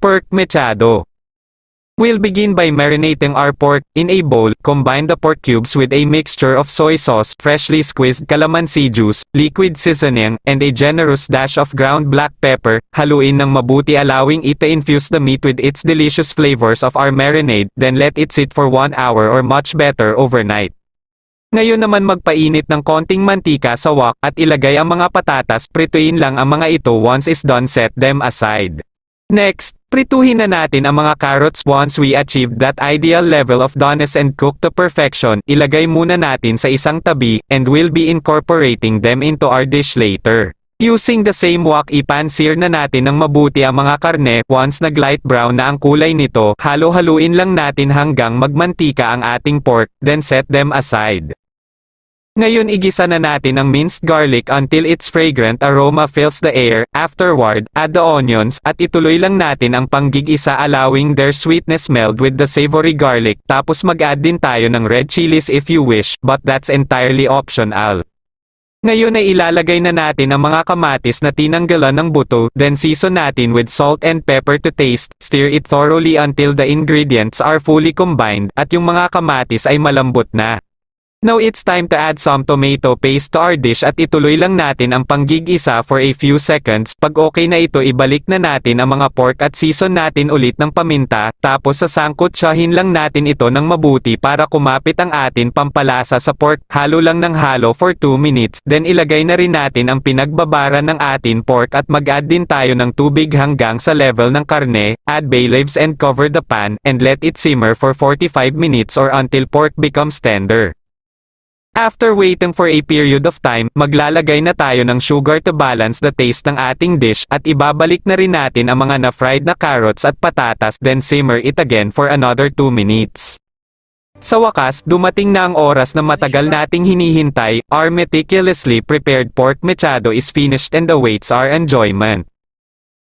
Pork mechado. We'll begin by marinating our pork in a bowl. Combine the pork cubes with a mixture of soy sauce, freshly squeezed calamansi juice, liquid seasoning, and a generous dash of ground black pepper. Haluin ng mabuti allowing it to infuse the meat with its delicious flavors of our marinade, then let it sit for 1 hour or much better overnight. Ngayon naman magpainit ng konting mantika sa wok at ilagay ang mga patatas, prituin lang ang mga ito once is done set them aside. Next, prituhin na natin ang mga carrots once we achieved that ideal level of doneness and cooked to perfection, ilagay muna natin sa isang tabi, and we'll be incorporating them into our dish later. Using the same wok ipan-sear na natin ng mabuti ang mga karne, once nag light brown na ang kulay nito, halo-haluin lang natin hanggang magmantika ang ating pork, then set them aside. Ngayon igisa na natin ang minced garlic until its fragrant aroma fills the air. Afterward, add the onions at ituloy lang natin ang panggigisa allowing their sweetness meld with the savory garlic. Tapos mag-add din tayo ng red chilies if you wish, but that's entirely optional. Ngayon ay ilalagay na natin ang mga kamatis na tinanggalan ng buto, then season natin with salt and pepper to taste, stir it thoroughly until the ingredients are fully combined, at yung mga kamatis ay malambot na. Now it's time to add some tomato paste to our dish at ituloy lang natin ang panggigisa for a few seconds. Pag okay na ito ibalik na natin ang mga pork at season natin ulit ng paminta, tapos sasangkotsahin lang natin ito ng mabuti para kumapit ang atin pampalasa sa pork. Halo lang ng halo for 2 minutes, then ilagay na rin natin ang pinagbabara ng atin pork at mag-add din tayo ng tubig hanggang sa level ng karne, add bay leaves and cover the pan, and let it simmer for 45 minutes or until pork becomes tender. After waiting for a period of time, maglalagay na tayo ng sugar to balance the taste ng ating dish at ibabalik na rin natin ang mga na-fried na carrots at patatas then simmer it again for another 2 minutes. Sa wakas, dumating na ang oras na matagal nating hinihintay, our meticulously prepared pork mechado is finished and awaits our enjoyment.